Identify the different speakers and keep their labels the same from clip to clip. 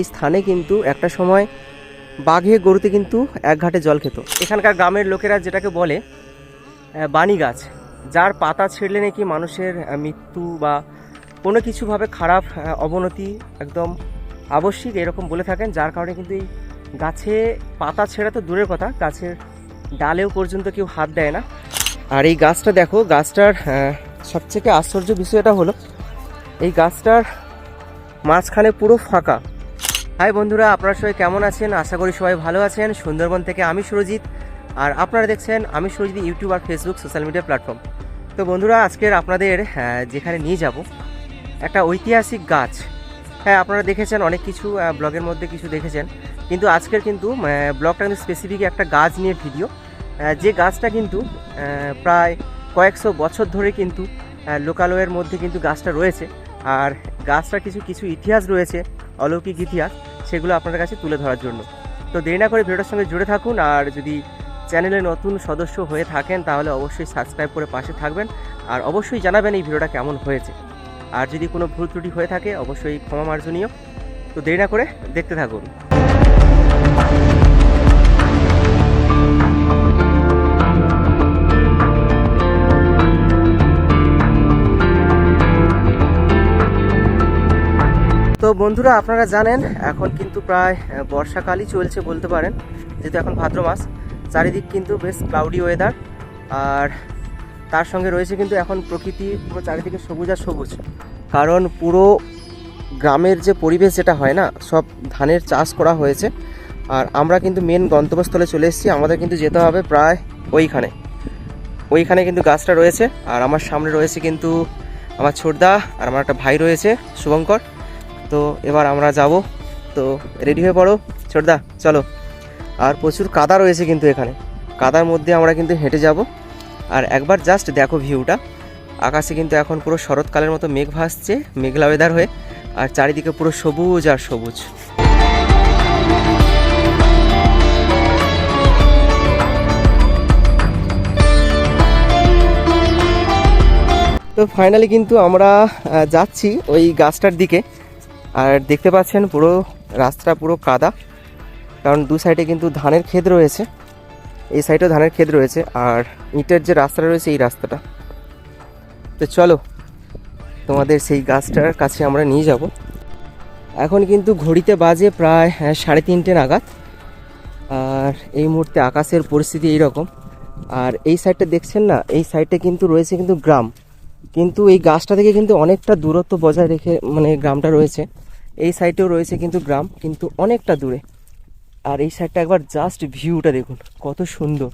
Speaker 1: এই স্থানে কিন্তু একটা সময় বাঘে, গরুতে কিন্তু এক ঘাটে জল খেত। এখানকার গ্রামের লোকেরা যেটাকে বলে বাণী গাছ, যার পাতা ছিঁড়লে নাকি মানুষের মৃত্যু বা কোনো কিছুভাবে খারাপ অবনতি একদম আবশ্যিক এরকম বলে থাকেন, যার কারণে কিন্তু এই গাছে পাতা ছেঁড়া তো দূরের কথা, গাছের ডালেও পর্যন্ত কেউ হাত দেয় না। আর এই গাছটা দেখো, গাছটার সবথেকে আশ্চর্য বিষয়টা হলো, এই গাছটার মাঝখানে পুরো ফাঁকা। হাই বন্ধুরা, আপনারা সবাই কেমন আছেন? আশা করি সবাই ভালো আছেন। সুন্দরবন থেকে আমি সুরজিৎ। আর আপনারা দেখছেন আমি সুরজিৎ, ইউটিউব আর ফেসবুক সোশ্যাল মিডিয়া প্ল্যাটফর্ম। তো বন্ধুরা, আজকের আপনাদের যেখানে নিয়ে যাব, একটা ঐতিহাসিক গাছ। হ্যাঁ আপনারা দেখেছেন অনেক কিছু ব্লগের মধ্যে কিছু দেখেছেন। কিন্তু আজকের কিন্তু ব্লগটা কিন্তু স্পেসিফিক একটা গাছ নিয়ে ভিডিও যে গাছটা কিন্তু প্রায় কয়েকশো বছর ধরে কিন্তু লোকালয়ের মধ্যে কিন্তু গাছটা রয়েছে। আর গাছটার কিছু কিছু ইতিহাস রয়েছে। অলৌকিক ইতিহাস সেগুলো আপনার কাছে তুলে ধরার জন্য। তো দেরি না করে ভিডিওটার সঙ্গে জুড়ে থাকুন আর যদি চ্যানেলে নতুন সদস্য হয়ে থাকেন তাহলে অবশ্যই সাবস্ক্রাইব করে পাশে থাকবেন আর অবশ্যই জানাবেন এই ভিডিওটা কেমন হয়েছে। আর যদি কোনো ভুল ত্রুটি হয়ে থাকে অবশ্যই ক্ষমা মার্জনীয়। তো দেরি না করে দেখতে থাকুন। তো বন্ধুরা, আপনারা জানেন, এখন কিন্তু প্রায় বর্ষাকালই চলছে বলতে পারেন, যেহেতু এখন ভাদ্র মাস। চারিদিক কিন্তু বেশ ক্লাউডি ওয়েদার আর তার সঙ্গে রয়েছে কিন্তু এখন প্রকৃতি পুরো চারিদিকে সবুজ আর সবুজ। কারণ পুরো গ্রামের যে পরিবেশ যেটা হয় না, সব ধানের চাষ করা হয়েছে, আর আমরা কিন্তু মেন গন্তব্যস্থলে চলে এসেছি, আমাদের কিন্তু যেতে হবে প্রায় ওইখানে। ওইখানে কিন্তু গাছটা রয়েছে, আর আমার সামনে রয়েছে কিন্তু আমার ছোটদা, আর আমার একটা ভাই রয়েছে, শুভঙ্কর। তো এবার আমরা যাব। তো রেডি হয়ে পড়ো? ছোটদা, চলো। আর প্রচুর কাদা রয়েছে কিন্তু এখানে। কাদার মধ্যে আমরা কিন্তু হেঁটে যাব। আর একবার জাস্ট দেখো ভিউটা আকাশে কিন্তু এখন পুরো শরৎকালের মতো মেঘ ভাসছে, মেঘলা ওয়েদার হয়ে। আর চারিদিকে পুরো সবুজ আর সবুজ। তো ফাইনালি কিন্তু আমরা যাচ্ছি ওই গাছটার দিকে। আর দেখতে পাচ্ছেন পুরো রাস্তাটা পুরো কাদা কারণ দু সাইডে কিন্তু ধানের ক্ষেত রয়েছে। এই সাইডেও ধানের ক্ষেত রয়েছে আর ইটের যে রাস্তাটা রয়েছে এই রাস্তাটা। তো চলো তোমাদের সেই গাছটার কাছে আমরা নিয়ে যাব। এখন কিন্তু ঘড়িতে বাজে প্রায় হ্যাঁ, সাড়ে তিনটে নাগাদ। আর এই মুহূর্তে আকাশের পরিস্থিতি এইরকম। আর এই সাইডটা দেখছেন না? এই সাইডটা কিন্তু রয়েছে কিন্তু গ্রাম। কিন্তু এই গাছটা থেকে কিন্তু অনেকটা দূরত্ব বজায় রেখে মানে গ্রামটা রয়েছে। এই সাইডেও রয়েছে কিন্তু গ্রাম কিন্তু অনেকটা দূরে। আর এই সাইডটা একবার জাস্ট ভিউটা দেখুন কত সুন্দর।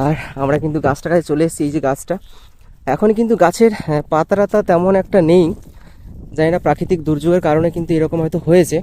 Speaker 1: আর আমরা কিন্তু গাছটার কাছে চলে এসেছি এই যে গাছটা। এখন কিন্তু গাছের হ্যাঁ, পাতা টাতা তেমন একটা নেই। জানি না প্রাকৃতিক দুর্যোগের কারণে কিন্তু এরকম হয়তো হয়েছে।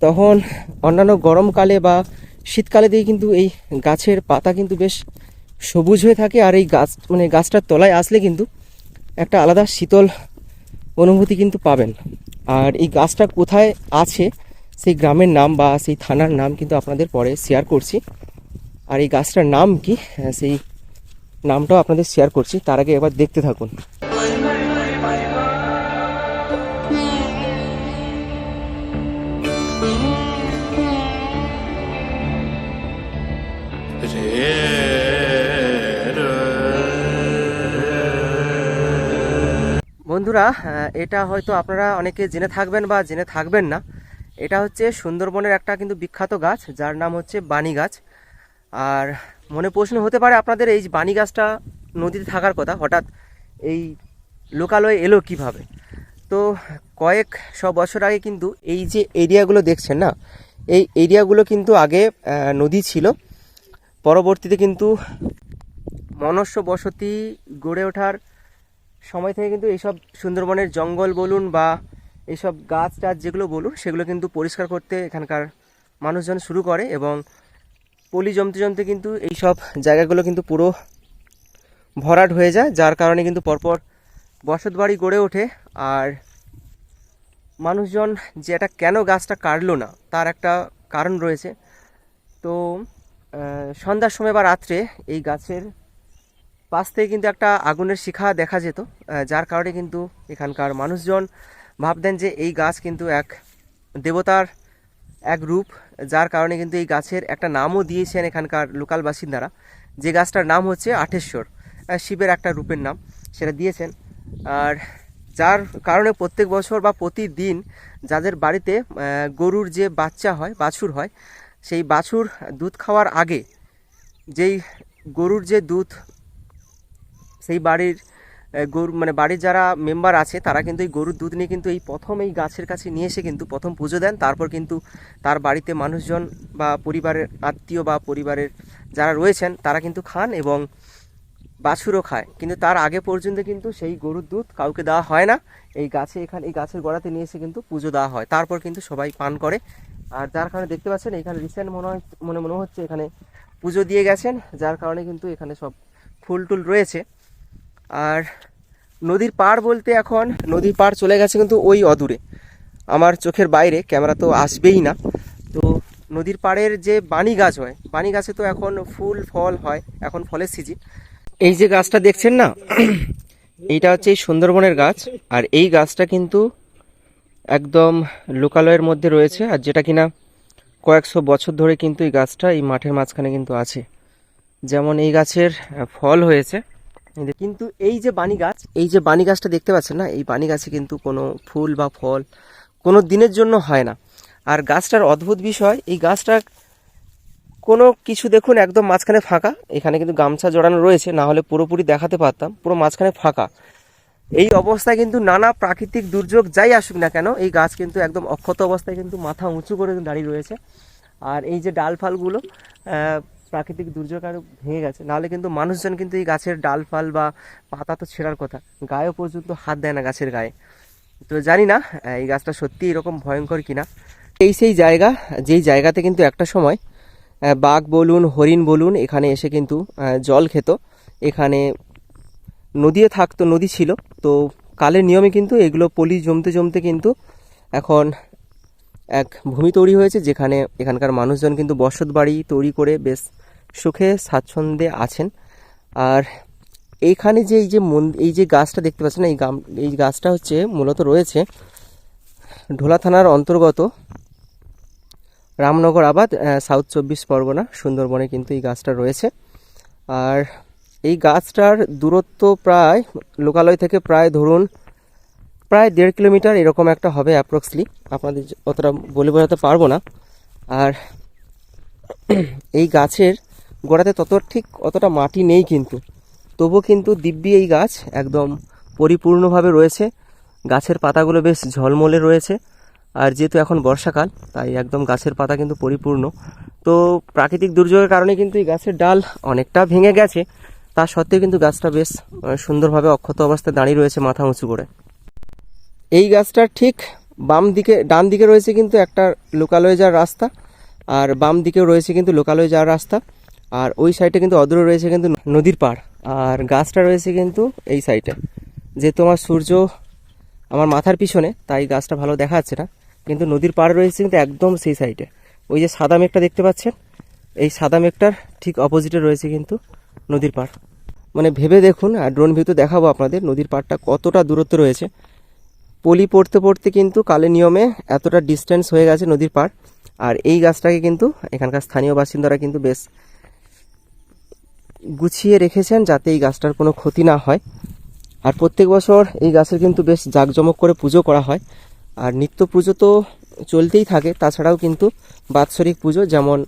Speaker 1: তখন অন্যান্য গরমকালে বা শীতকালে দিয়ে কিন্তু এই গাছের পাতা কিন্তু বেশ সবুজ হয়ে থাকে। আর এই গাছ মানে গাছটার তলায় আসলে কিন্তু একটা আলাদা শীতল অনুভূতি কিন্তু পাবেন। আর এই গাছটা কোথায় আছে সেই গ্রামের নাম বা সেই থানার নাম কিন্তু আপনাদের পরে শেয়ার করছি। আর এই গাছটার নাম কি হ্যাঁ, সেই নামটাও আপনাদের শেয়ার করছি। তার আগে এবার দেখতে থাকুন। বন্ধুরা এটা হয়তো আপনারা অনেকে জেনে থাকবেন বা জেনে থাকবেন না। এটা হচ্ছে সুন্দরবনের একটা কিন্তু বিখ্যাত গাছ, যার নাম হচ্ছে বাণী গাছ। আর মনে প্রশ্ন হতে পারে, আপনাদের এই বাণী গাছটা নদীতে থাকার কথা, হঠাৎ এই লোকালয়ে এলো কীভাবে? তো কয়েক শ বছর আগে কিন্তু এই যে এরিয়াগুলো দেখছেন না, এই এরিয়াগুলো কিন্তু আগে নদী ছিল। পরবর্তীতে কিন্তু মনুষ্য বসতি গড়ে ওঠার সময় থেকে কিন্তু এইসব সুন্দরবনের জঙ্গল বলুন বা এইসব গাছ টাছ যেগুলো বলুন, সেগুলো কিন্তু পরিষ্কার করতে এখানকার মানুষজন শুরু করে এবং পলি জমতে জমতে কিন্তু এইসব জায়গাগুলো কিন্তু পুরো ভরাট হয়ে যায়, যার কারণে কিন্তু পরপর বসত বাড়ি গড়ে ওঠে। আর মানুষজন যে এটা কেন গাছটা কাটলো না, তার একটা কারণ রয়েছে। তো সন্ধ্যার সময় বা রাত্রে এই গাছের পাশ থেকে কিন্তু একটা আগুনের শিখা দেখা যেত যার কারণে কিন্তু এখানকার মানুষজন ভাবতেন যে এই গাছ কিন্তু এক দেবতার এক রূপ, যার কারণে কিন্তু এই গাছের একটা নামও দিয়েছেন এখানকার লোকাল বাসিন্দারা। যে গাছটার নাম হচ্ছে আঠেশ্বর শিবের একটা রূপের নাম সেটা দিয়েছেন। আর যার কারণে প্রত্যেক বছর বা প্রতিদিন যাদের বাড়িতে গরুর যে বাচ্চা হয়, বাছুর হয়, সেই বাছুর দুধ খাওয়ার আগে যেই গরুর যে দুধ সেই বাড়ির গরু মানে বাড়ির যারা মেম্বার আছে, তারা কিন্তু এই গরুর দুধ নিয়ে কিন্তু এই প্রথম এই গাছের কাছে নিয়ে এসে কিন্তু প্রথম পুজো দেন। তারপর কিন্তু তার বাড়িতে মানুষজন বা পরিবারের আত্মীয় বা পরিবারের যারা রয়েছেন, তারা কিন্তু খান এবং বাছুরও খায়। কিন্তু তার আগে পর্যন্ত কিন্তু সেই গরুর দুধ কাউকে দেওয়া হয় না। এই গাছে এখানে, এই গাছের গোড়াতে নিয়ে এসে কিন্তু পুজো দেওয়া হয়। তারপর কিন্তু সবাই পান করে। আর যার কারণে দেখতে পাচ্ছেন, এখানে রিসেন্ট মনে হয়, মনে মনে হচ্ছে এখানে পুজো দিয়ে গেছেন। যার কারণে কিন্তু এখানে সব ফুল টুল রয়েছে। আর নদীর পাড় বলতে এখন নদীর পাড় চলে গেছে কিন্তু ওই অদূরে। আমার চোখের বাইরে, ক্যামেরা তো আসবেই না। তো নদীর পাড়ের যে বাণী গাছ হয়, বাণী গাছে তো এখন ফুল, ফল হয়, এখন ফলের সিজন। এই যে গাছটা দেখছেন না, এইটা হচ্ছে এই সুন্দরবনের গাছ। আর এই গাছটা কিন্তু একদম লোকালয়ের মধ্যে রয়েছে, আর যেটা কিনা কয়েকশো বছর ধরে কিন্তু এই গাছটা এই মাঠের মাঝখানে কিন্তু আছে। যেমন এই গাছের ফল হয়েছে। কিন্তু এই যে বাণী গাছ, এই যে বাণী গাছটা দেখতে পাচ্ছেন না, এই বাণী গাছে কিন্তু কোনো ফুল বা ফল কোনো দিনের জন্য হয় না। আর গাছটার অদ্ভুত বিষয়, এই গাছটা কোনো কিছু দেখুন একদম মাঝখানে ফাঁকা। এখানে কিন্তু গামছা জড়ানো রয়েছে, না হলে পুরোপুরি দেখাতে পারতাম, পুরো মাঝখানে ফাঁকা। এই অবস্থায় কিন্তু নানা প্রাকৃতিক দুর্যোগ যাই আসুক না কেন, এই গাছ কিন্তু একদম অক্ষত অবস্থায় কিন্তু মাথা উঁচু করে দাঁড়িয়ে রয়েছে। আর এই যে ডাল ফালগুলো প্রাকৃতিক দুর্যোগ আরও ভেঙে গেছে। নাহলে কিন্তু মানুষজন কিন্তু এই গাছের ডাল ফাল বা পাতা তো ছেঁড়ার কথা। গায়েও পর্যন্ত হাত দেয় না গাছের গায়ে। তো জানি না এই গাছটা সত্যি এরকম ভয়ঙ্কর কিনা। এই সেই জায়গা, যেই জায়গাতে কিন্তু একটা সময় বাঘ বলুন, হরিণ বলুন, এখানে এসে কিন্তু জল খেত। এখানে নদীও থাকতো, নদী ছিল। তো কালের নিয়মে কিন্তু এগুলো পলি জমতে জমতে কিন্তু এখন এক ভূমি তৈরি হয়েছে, যেখানে এখানকার মানুষজন কিন্তু বসত বাড়ি তৈরি করে বেশ সুখে স্বাচ্ছন্দ্যে আছেন। আর এইখানে যে এই যে এই যে গাছটা দেখতে পাচ্ছেন এই গাম এই গাছটা হচ্ছে মূলত রয়েছে ঢোলা থানার অন্তর্গত রামনগর আবাদ সাউথ চব্বিশ পরগনা, সুন্দরবনে কিন্তু এই গাছটা রয়েছে। আর এই গাছটার দূরত্ব প্রায়, লোকালয় থেকে প্রায় ধরুন প্রায় দেড় কিলোমিটার এরকম একটা হবে অ্যাপ্রক্সলি। আপনাদের অতটা বলে বোঝাতে পারব না। আর এই গাছের গোড়াতে তত ঠিক অতটা মাটি নেই কিন্তু। তবুও কিন্তু দিব্যি এই গাছ একদম পরিপূর্ণভাবে রয়েছে। গাছের পাতাগুলো বেশ ঝলমলে রয়েছে। আর যেহেতু এখন বর্ষাকাল, তাই একদম গাছের পাতা কিন্তু পরিপূর্ণ। তো প্রাকৃতিক দুর্যোগের কারণে কিন্তু এই গাছের ডাল অনেকটা ভেঙে গেছে। তা সত্ত্বেও কিন্তু গাছটা বেশ সুন্দরভাবে অক্ষত অবস্থায় দাঁড়িয়ে রয়েছে মাথা উঁচু করে। এই গাছটার ঠিক বাম দিকে, ডান দিকে রয়েছে কিন্তু একটা লোকালয়ে যাওয়ার রাস্তা। আর বাম দিকেও রয়েছে কিন্তু লোকালয়ে যাওয়ার রাস্তা। আর ওই সাইডে কিন্তু অদূরে রয়েছে কিন্তু নদীর পাড়, আর গাছটা রয়েছে কিন্তু এই সাইডে। যেহেতু আমার সূর্য আমার মাথার পিছনে, তাই গাছটা ভালো দেখা যাচ্ছে না। কিন্তু নদীর পাড় রয়েছে কিন্তু একদম সেই সাইডে। ওই যে সাদা মেঘটা দেখতে পাচ্ছেন? এই সাদা মেঘটার ঠিক অপোজিটে রয়েছে কিন্তু নদীর পাড়। মানে ভেবে দেখুন, আর ড্রোন ভিউতে দেখাবো আপনাদের, নদীর পাড়টা কতটা দূরত্ব রয়েছে। পলি পড়তে পড়তে কিন্তু কালে নিয়মে এতটা ডিস্টেন্স হয়ে গেছে নদীর পাড়। আর এই গাছটাকে কিন্তু এখানকার স্থানীয় বাসিন্দারা কিন্তু বেশ গুছিয়ে রেখেছেন যাতে এই গাছটার কোনো ক্ষতি না হয়। আর প্রত্যেক বছর এই গাছের কিন্তু বেশ জাঁকজমক করে পুজো করা হয়। আর নিত্য পুজো তো চলতেই থাকে, তাছাড়াও কিন্তু বাৎসরিক পুজো যেমন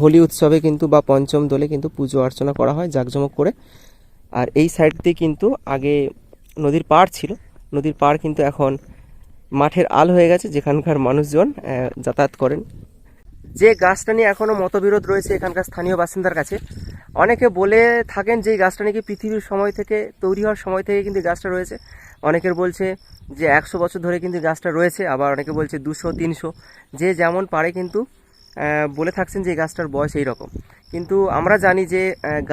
Speaker 1: হোলি উৎসবে কিন্তু বা পঞ্চম দোলে কিন্তু পুজো অর্চনা করা হয় জাঁকজমক করে। আর এই সাইড দিয়ে কিন্তু আগে নদীর পাড় ছিল, নদীর পাড় কিন্তু এখন মাঠের আল হয়ে গেছে, যেখানকার মানুষজন যাতায়াত করেন। যে গাছটা নিয়ে এখনও মতবিরোধ রয়েছে এখানকার স্থানীয় বাসিন্দার কাছে, অনেকে বলে থাকেন যে গাছটা নাকি পৃথিবীর সময় থেকে, তৈরি হওয়ার সময় থেকে কিন্তু গাছটা রয়েছে। অনেকের বলছে যে একশো বছর ধরে কিন্তু গাছটা রয়েছে, আবার অনেকে বলছে দুশো, তিনশো, যে যেমন পারে কিন্তু বলে থাকছেন যে গাছটার বয়স এই রকম। কিন্তু আমরা জানি যে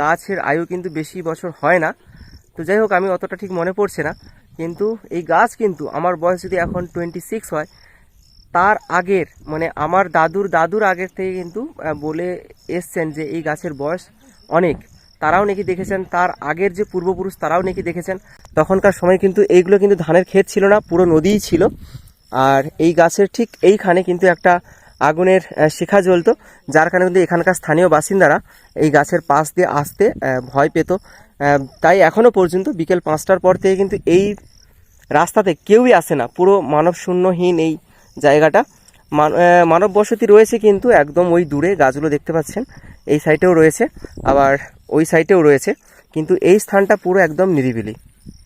Speaker 1: গাছের আয়ু কিন্তু বেশি বছর হয় না। তো যাই হোক, আমি অতটা ঠিক মনে পড়ছে না। কিন্তু এই গাছ কিন্তু, আমার বয়স যদি এখন টোয়েন্টি সিক্স হয় তার আগের মানে আমার দাদুর দাদুর আগের থেকে কিন্তু বলে এসছেন যে এই গাছের বয়স অনেক। তারাও নাকি দেখেছেন, তার আগের যে পূর্বপুরুষ, তারাও নাকি দেখেছেন। তখনকার সময় কিন্তু এইগুলো কিন্তু ধানের ক্ষেত ছিল না, পুরো নদীই ছিল। আর এই গাছের ঠিক এইখানে কিন্তু একটা আগুনের শিখা জ্বলতো, যার কারণে কিন্তু এখানকার স্থানীয় বাসিন্দারা এই গাছের পাশ দিয়ে আসতে ভয় পেত। তাই এখনও পর্যন্ত বিকেল পাঁচটার পর থেকে কিন্তু এই রাস্তাতে কেউই আসে না। পুরো মানব শূন্যহীন এই জায়গাটা। মান- মানব বসতি রয়েছে কিন্তু একদম ওই দূরে গাছগুলো দেখতে পাচ্ছেন। এই সাইটেও রয়েছে, আবার ওই সাইডেও রয়েছে, কিন্তু এই স্থানটা পুরো একদম নিরিবিলি।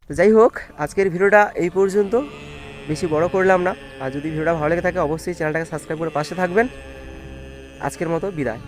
Speaker 1: তো যাই হোক, আজকের ভিডিওটা এই পর্যন্ত। বেশি বড় করলাম না। আর যদি ভিডিওটা ভালো লেগে থাকে, অবশ্যই চ্যানেলটাকে সাবস্ক্রাইব করে পাশে থাকবেন। আজকের মতো বিদায়।